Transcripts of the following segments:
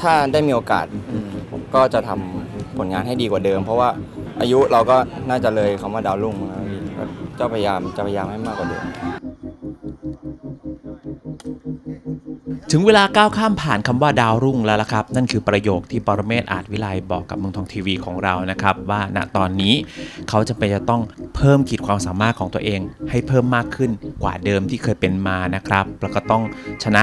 ถ้าได้มีโอกาสก็จะทำผลงานให้ดีกว่าเดิม เพราะว่าอายุเราก็น่าจะเลยคำว่าดาวรุ่งมาแล้วพี่ก็จะพยายามจะพยายามให้มากกว่าเดิม ถึงเวลาก้าวข้ามผ่านคำว่าดาวรุ่งแล้วละครับ นั่นคือประโยคที่ปรเมศอาจวิไลบอกกับเมืองทองทีวีของเรานะครับ ว่าณตอนนี้เขาจะเป็นจะต้องเพิ่มขีดความสามารถของตัวเอง ให้เพิ่มมากขึ้นกว่าเดิมที่เคยเป็นมานะครับ แล้วก็ต้องชนะ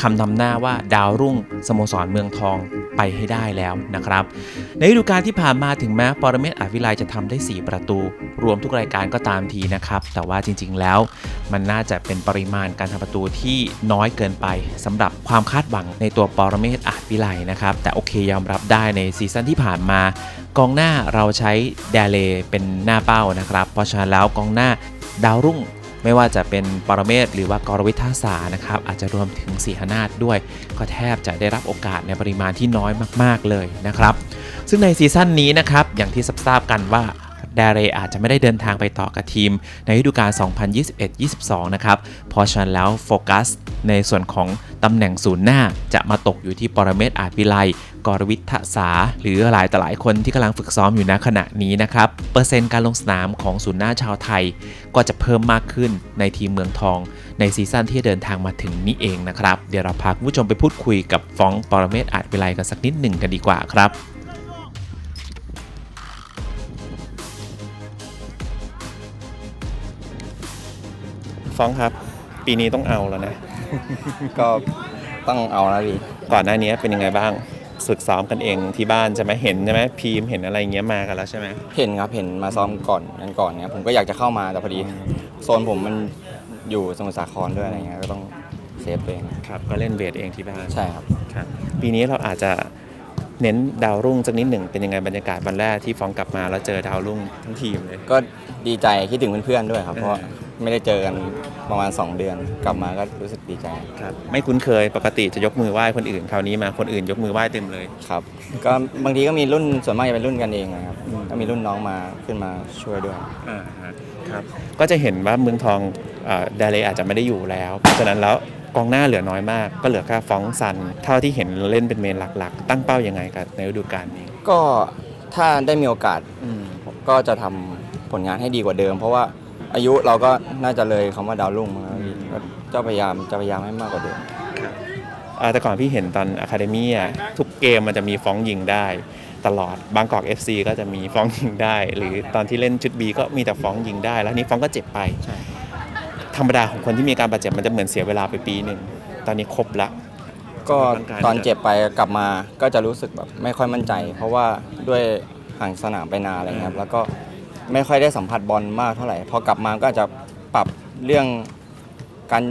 คำนำหน้าว่าดาวรุ่งสโมสรเมืองทอง ไปให้ได้แล้วนะครับ ในฤดูกาลที่ผ่านมาถึงแม้ปรเมศอวิไลจะทำได้ 4 ประตู รวมทุกรายการก็ตามทีนะครับ แต่ว่าจริง ๆ แล้ว มันน่าจะเป็นปริมาณการทำประตูที่น้อยเกินไปสำหรับความคาดหวังในตัวปรเมศอวิไลนะครับ แต่โอเคยอมรับได้ในซีซั่นที่ผ่านมากองหน้าเราใช้แดเลเป็นหน้าเป้านะครับ เพราะฉะนั้นแล้วกองหน้าดาวรุ่ง ไม่ว่าจะเป็นปรเมศหรือว่ากรวิทาสานะครับอาจจะรวมถึงสีหนาฏด้วย ก็แทบจะได้รับโอกาสในปริมาณที่น้อยมาก ๆเลยนะครับ ซึ่งในซีซั่นนี้นะครับอย่างที่ทราบกันว่า ดาเรอาจจะไม่ได้เดินทางไปต่อกับทีม ในฤดูกาล 2021-22 นะครับ เพราะฉะนั้นแล้วโฟกัสในส่วนของตำแหน่งศูนย์หน้าจะมาตกอยู่ที่ปรเมศอาจวิไลกรวิทธสา หรือหลายต่อหลายคนที่กำลังฝึกซ้อมอยู่ณขณะนี้นะครับ เปอร์เซ็นต์การลงสนามของศูนย์หน้าชาวไทย ก็จะเพิ่มมากขึ้นในทีมเมืองทอง ในซีซั่นที่เดินทางมาถึงนี้เองนะครับ เดี๋ยวเราพาคุณผู้ชมไปพูดคุยกับฟองปรเมศอาจวิไลกันสักนิดหนึ่งกันดีกว่าครับ ฟ้องครับ ปีนี้ต้องเอาแล้วนะ ก็ต้องเอาแล้วพี่ก่อนหน้านี้เป็นยังไงบ้างฝึกซ้อมกันเองที่บ้านใช่ไหมเห็นใช่ไหมพีมเห็นอะไรอย่างเงี้ยมากันแล้วใช่ไหมเห็นครับเห็นมาซ้อมก่อนกันก่อนเนี่ยผมก็อยากจะเข้ามาแต่พอดีโซนผมมันอยู่สมุทรสาครด้วยอะไรเงี้ยก็ต้องเซฟตัวเองครับก็เล่นเวทเองที่บ้านใช่ครับครับ ปีนี้เราอาจจะเน้นดาวรุ่งสักนิดหนึ่งเป็นยังไงบรรยากาศวันแรกที่ฟ้องกลับมาแล้วเจอดาวรุ่งทั้งทีมเลยก็ดีใจคิดถึงเพื่อนๆด้วยครับเออเพราะว่า ไม่ได้เจอกันประมาณ 2 เดือน กลับมาก็รู้สึกดีใจครับไม่คุ้นเคยปกติจะยกมือไหว้คนอื่นคราวนี้มาคนอื่นยกมือไหว้เต็มเลย ครับ ก็บางทีก็มีรุ่นส่วนมากจะเป็นรุ่นกันเองนะครับก็มีรุ่นน้องมาขึ้นมาช่วยด้วย อ่าฮะครับก็จะเห็นว่าเมืองทองดาเลอาจจะไม่ได้อยู่แล้ว เพราะฉะนั้นแล้วกองหน้าเหลือน้อยมาก ก็เหลือแค่ฟ้องซัน เท่าที่เห็นเล่นเป็นเมนหลักๆ ตั้งเป้ายังไงกับในฤดูกาลนี้ ก็ถ้าได้มีโอกาสผมก็จะทำผลงานให้ดีกว่าเดิม เพราะว่า อายุเราก็น่าจะเลยคำว่าดาวรุ่งมาแล้วพี่ก็จะพยายามจะพยายามให้มากกว่าเดิม อ่าแต่ก่อนพี่เห็นตอนอะคาเดมี่อะทุกเกมมันจะมีฟ้องยิงได้ ตลอดบางกอก FC ก็จะมีฟ้องยิงได้ หรือตอนที่เล่นชุด B ก็มีแต่ฟ้องยิงได้ แล้วนี้ฟ้องก็เจ็บไป ใช่ ธรรมดาของคนที่มีการบาดเจ็บมันจะเหมือนเสียเวลาไปปีหนึ่ง ตอนนี้ครบละ ก็ร่างกายตอนเจ็บไปกลับมาก็จะรู้สึกแบบไม่ค่อยมั่นใจ เพราะว่าด้วยห่างสนามไปนานอะไรเงี้ยครับแล้วก็ ไม่ค่อยได้สัมผัสบอลมากเท่าไหร่ พอกลับมาก็อาจจะปรับเรื่องการ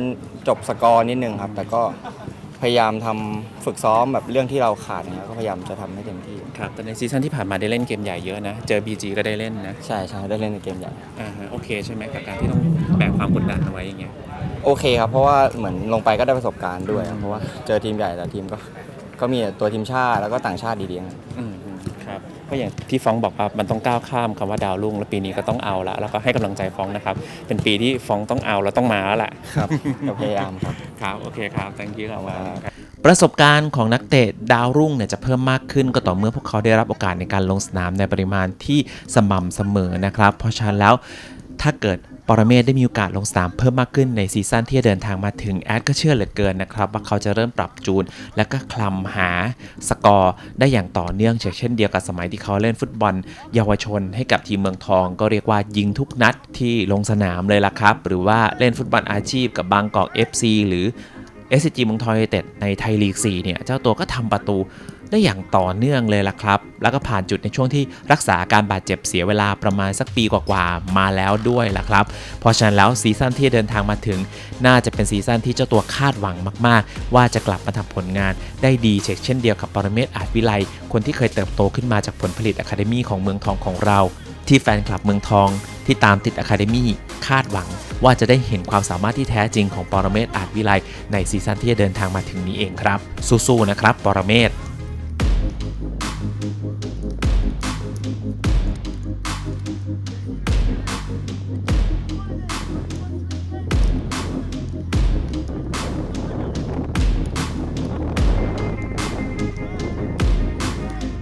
จบสกอร์นิดนึงครับ แต่ก็พยายามทำฝึกซ้อมแบบเรื่องที่เราขาดนะครับก็พยายามจะทำให้เต็มที่ ครับแต่ในซีซั่นที่ผ่านมาได้เล่นเกมใหญ่เยอะนะ เจอ BG ก็ได้เล่นนะใช่ใช่ได้เล่นในเกมใหญ่ อ่าฮะโอเคใช่ไหมกับการที่ต้องแบกความกดดันเอาไว้อย่างเงี้ยโอเคครับ เพราะว่าเหมือนลงไปก็ได้ประสบการณ์ด้วยครับเพราะว่าเจอทีมใหญ่แต่ทีมก็ก็มีตัวทีมชาติแล้วก็ต่างชาติดีๆนะอืมอืมครับ ก็อย่างที่ฟ้องบอกว่ามันต้องก้าวข้ามคำว่าดาวรุ่งแล้วปีนี้ก็ต้องเอาละแล้วก็ให้กำลังใจฟ้องนะครับ เป็นปีที่ฟ้องต้องเอาแล้วต้องมาแล้วแหละครับก็พยายามครับครับโอเคครับ thank you ครับครับประสบการณ์ของนักเตะดาวรุ่งเนี่ยจะเพิ่มมากขึ้นก็ต่อเมื่อพวกเขาได้รับโอกาสในการลงสนามในปริมาณที่สม่ำเสมอนะครับ เพราะฉะนั้นแล้ว ถ้าเกิดปรเมศได้มีโอกาสลงสนามเพิ่มมากขึ้นในซีซั่นที่จะเดินทางมาถึงแอดก็เชื่อเหลือเกินนะครับ ว่าเขาจะเริ่มปรับจูน และก็คลำหาสกอร์ได้อย่างต่อเนื่องเช่นเดียวกับสมัยที่เขาเล่นฟุตบอล เยาวชนให้กับทีมเมืองทอง ก็เรียกว่ายิงทุกนัดที่ลงสนามเลยล่ะครับ หรือว่าเล่นฟุตบอลอาชีพกับบางกอก FC หรือ SCG เมืองทองยูเต็ดในไทยลีก 4 เนี่ย เจ้าตัวก็ทำประตูได้อย่างต่อเนื่องเลยล่ะครับ แล้วก็ผ่านจุดในช่วงที่รักษาการบาดเจ็บเสียเวลาประมาณสักปีกว่าๆ มาแล้วด้วยล่ะครับ เพราะฉะนั้นแล้วซีซั่นที่เดินทางมาถึง น่าจะเป็นซีซั่นที่เจ้าตัวคาดหวังมากๆ ว่าจะกลับมาทำผลงานได้ดีเช่นเช่นเดียวกับปรเมศอาจวิไลคนที่เคยเติบโตขึ้นมาจากผลผลิตอะคาเดมี่ของเมืองทองของเรา ที่แฟนคลับเมืองทองที่ตามติดอะคาเดมี่คาดหวัง ว่าจะได้เห็นความสามารถที่แท้จริงของปรเมศอาจวิไลในซีซั่นที่จะเดินทางมาถึงนี้เองครับ สู้ๆนะครับ ปรเมศ